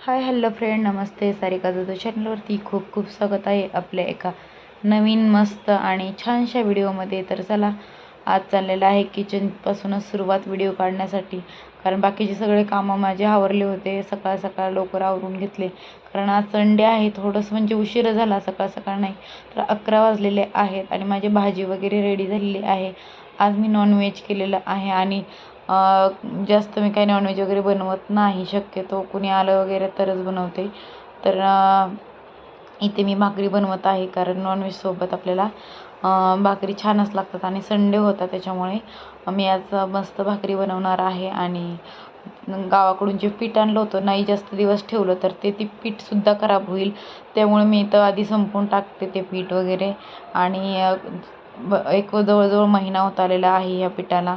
हाय hello friend नमस्ते. सारिका जाधव चॅनलवरती खूप खूप स्वागत आहे आपल्या एका नवीन मस्त आणि छानशा व्हिडिओमध्ये. तर चला आज चाललेलं आहे किचनपासूनच सुरुवात व्हिडिओ काढण्यासाठी. कारण बाकीचे सगळे कामं माझे आवरले होते. सकाळ सकाळ लवकर आवरून घेतले. कारण आज संडे आहे. थोडंसं म्हणजे उशीर झाला. सकाळ सकाळ नाही तर अकरा वाजलेले आहेत आणि माझी भाजी वगैरे रेडी झालेली आहे. आज मी नॉनव्हेज केलेलं आहे आणि जास्त मी काही नॉनव्हेज वगैरे बनवत नाही. शक्यतो कुणी आलं वगैरे तरच बनवते. तर इथे मी भाकरी बनवत आहे कारण नॉनव्हेजसोबत आपल्याला भाकरी छानच लागतात आणि संडे होता त्याच्यामुळे मी आज मस्त भाकरी बनवणार आहे आणि गावाकडून जे पीठ आणलं होतं नाही जास्त दिवस ठेवलं तर ते ती पीठसुद्धा खराब होईल. त्यामुळे मी इथं आधी संपवून टाकते ते पीठ वगैरे. आणि एक जवळजवळ महिना होत आलेला आहे या पिठाला.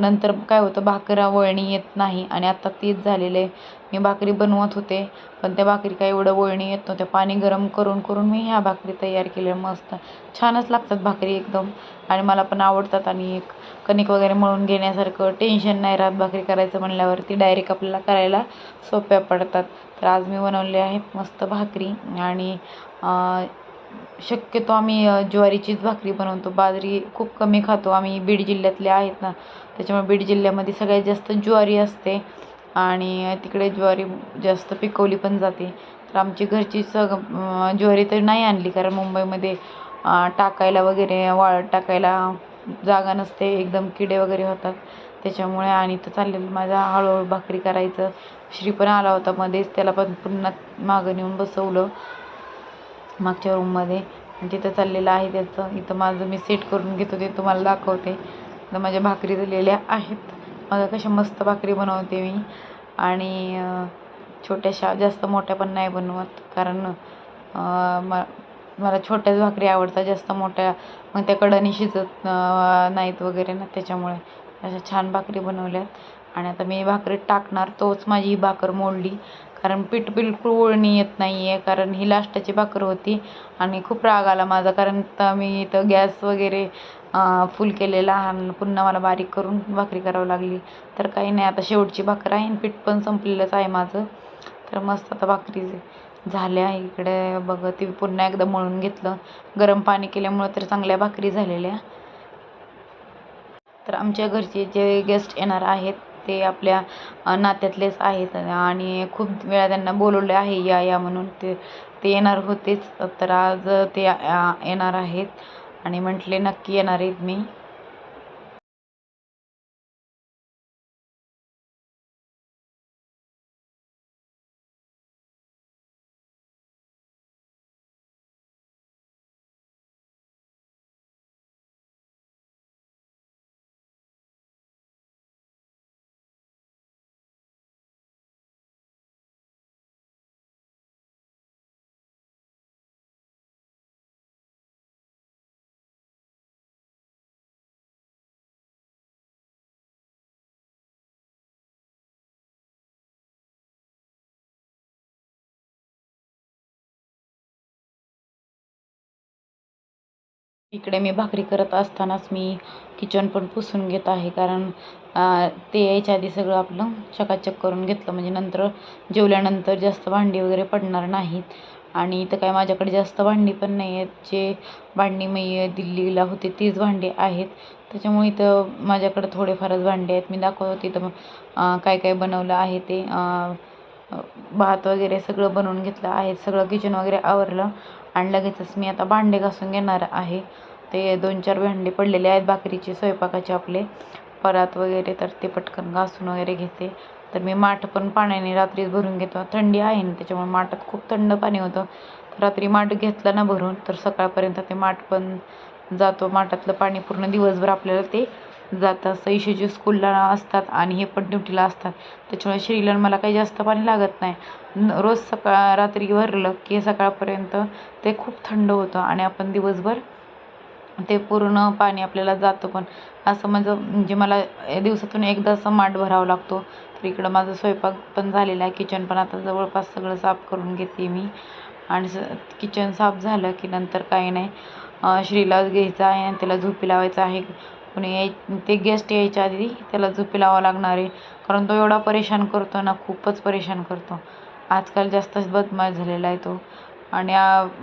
नंतर काय होतं भाकऱ्या वळणी येत नाही. आणि आत्ता तेच झालेलं आहे मी भाकरी बनवत होते पण त्या भाकरी काय एवढं वळणी येत नव्हत्या. पाणी गरम करून करून मी ह्या भाकरी तयार केल्या. मस्त. छानच लागतात भाकरी एकदम. आणि मला पण आवडतात. आणि एक कणिक वगैरे मळून घेण्यासारखं टेन्शन नाही राहत भाकरी करायचं म्हणल्यावरती. डायरेक्ट आपल्याला करायला सोप्या पडतात. तर आज मी बनवले आहेत मस्त भाकरी. आणि शक्यतो आम्ही ज्वारीचीच भाकरी बनवतो. बाजरी खूप कमी खातो. आम्ही बीड जिल्ह्यातले आहेत ना. त्याच्यामुळे बीड जिल्ह्यामध्ये सगळ्यात जास्त ज्वारी असते आणि तिकडे ज्वारी जास्त पिकवली पण जाते. तर आमची घरची सग ज्वारी तर नाही आणली कारण मुंबईमध्ये टाकायला वगैरे वाळत टाकायला जागा नसते. एकदम किडे वगैरे होतात. त्याच्यामुळे आणि तर चाललेलं माझा हळूहळू भाकरी करायचं. श्री पण आला होता मध्येच. त्याला पण पुन्हा मागं नेऊन बसवलं. मागच्या रूममध्ये जिथं तिथं चाललेलं आहे त्याचं. इथं माझं मी सेट करून घेतो ते तुम्हाला दाखवते. तर माझ्या भाकरी झालेल्या आहेत. मग कशा मस्त भाकरी बनवते मी. आणि छोट्याशा जास्त मोठ्या पण नाही बनवत. कारण म मला छोट्याच भाकरी आवडतात जास्त मोठ्या. मग त्या कडाने शिजत नाहीत वगैरे ना त्याच्यामुळे. अशा छान भाकरी बनवल्यात. आणि आता मी भाकरीत टाकणार तोच माझी ही भाकर मोडली. कारण पीठ बिलकुल वळणी येत नाही आहे कारण ही लास्टाची भाकर होती आणि खूप राग आला माझा. कारण तर मी इथं गॅस वगैरे फुल केलेला आणि पुन्हा मला बारीक करून भाकरी करावं लागली. तर काही नाही आता शेवटची भाकर आहे आणि पीठ पण संपलेलंच आहे माझं. तर मस्त आता भाकरी झाल्या. इकडे बघ ती पुन्हा एकदा मळून घेतलं. गरम पाणी केल्यामुळं तर चांगल्या भाकरी झालेल्या. तर आमच्या घरचे जे गेस्ट येणार आहेत ते आपल्या नात्यातलेच आहेत आणि खूप वेळा त्यांना बोलवले आहे या या म्हणून ते ते येणार होतेच. तर आज ते येणार आहेत आणि म्हटले नक्की येणार आहेत मी. इकडे मी भाकरी करत असतानाच मी किचन पण पुसून घेत आहे. कारण ते यायच्या आधी सगळं आपलं चकाचक करून घेतलं. म्हणजे नंतर जेवल्यानंतर जास्त भांडी वगैरे पडणार नाहीत. आणि इथं काय माझ्याकडे जास्त भांडी पण नाही आहेत. जे भांडी मी दिल्लीला होते तीच भांडी आहेत. त्याच्यामुळे इथं माझ्याकडं थोडेफारच भांडे आहेत. मी दाखवत होते इथं काय काय बनवलं आहे ते. भात वगैरे सगळं बनवून घेतलं आहे. सगळं किचन वगैरे आवरलं आणि लगेचच मी आता भांडे घासून घेणार आहे. ते दोन चार भांडे पडलेले आहेत. भाकरीचे स्वयंपाकाचे आपले. परात वगैरे तर ते पटकन घासून वगैरे घेते. तर मी माठ पण पाण्याने रात्रीच भरून घेतो. थंडी आहे ना त्याच्यामुळे माठात खूप थंड पाणी होतं. तर रात्री माठ घेतलं ना भरून तर सकाळपर्यंत ते माठ पण जातो. माठातलं पाणी पूर्ण दिवसभर आपल्याला ते जातं सईशीची स्कूलला असतात आणि हे पण ड्युटीला असतात. त्याच्यामुळे श्रीला मला काही जास्त पाणी लागत नाही. रोज सकाळ रात्री भरलं की सकाळपर्यंत ते खूप थंड होतं आणि आपण दिवसभर ते पूर्ण पाणी आपल्याला जातं पण. असं माझं म्हणजे मला दिवसातून एकदा असं माठ भरावा लागतो. तर इकडं माझा स्वयंपाक पण झालेला आहे. किचन पण आता जवळपास सगळं साफ करून घेते मी. आणि स किचन साफ झालं की नंतर काही नाही. श्रीला घ्यायचं आहे आणि त्याला झोपी लावायचं आहे. कोणी याय ते गेस्ट यायच्या आधी त्याला झोपी लावावं लागणार आहे. कारण तो एवढा परेशान करतो ना खूपच परेशान करतो. आजकाल जास्तच बदमाश झालेला आहे तो. आणि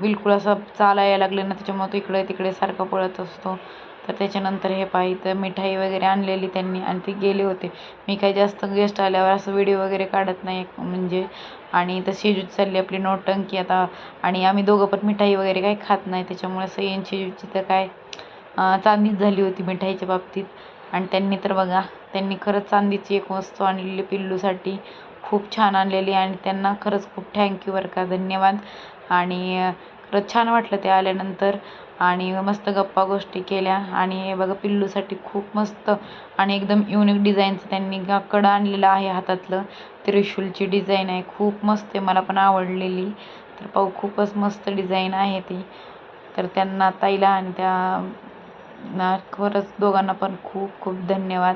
बिलकुल असं चालायला लागले ना त्याच्यामुळे तो इकडे तिकडे सारखा पळत असतो. तर त्याच्यानंतर हे पाहिजे तर मिठाई वगैरे आणलेली त्यांनी आणि ते गेले होते. मी काही जास्त गेस्ट आल्यावर असं व्हिडिओ वगैरे काढत नाही म्हणजे. आणि तर शेजूची चालली आपली नोटंकी आता. आणि आम्ही दोघं पण मिठाई वगैरे काही खात नाही त्याच्यामुळे सई शेजूची तर काय चांदीच झाली होती मिठाईच्या बाबतीत. आणि त्यांनी तर बघा त्यांनी खरंच चांदीची एक वस्तू आणलेली पिल्लूसाठी खूप छान आणलेली आणि त्यांना खरंच खूप थँक्यू बरं का धन्यवाद. आणि खरंच छान वाटलं ते आल्यानंतर. आणि मस्त गप्पा गोष्टी केल्या. आणि हे बघा पिल्लूसाठी खूप मस्त आणि एकदम युनिक डिझाईनचं त्यांनी कडं आणलेलं आहे हातातलं. त्रिशूलची डिझाईन आहे खूप मस्त आहे मला पण आवडलेली. तर पाहू खूपच मस्त डिझाईन आहे ती. तर त्यांना ताईला आणि त्या खरंच दोघांना पण खूप खूप धन्यवाद.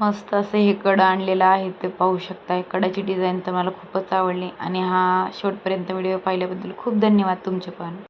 मस्त असं हे कडं आणलेलं आहे ते पाहू शकताय कडाची डिझाईन तर मला खूपच आवडली. आणि हा शेवटपर्यंत व्हिडिओ पाहिल्याबद्दल खूप धन्यवाद तुमचे पण.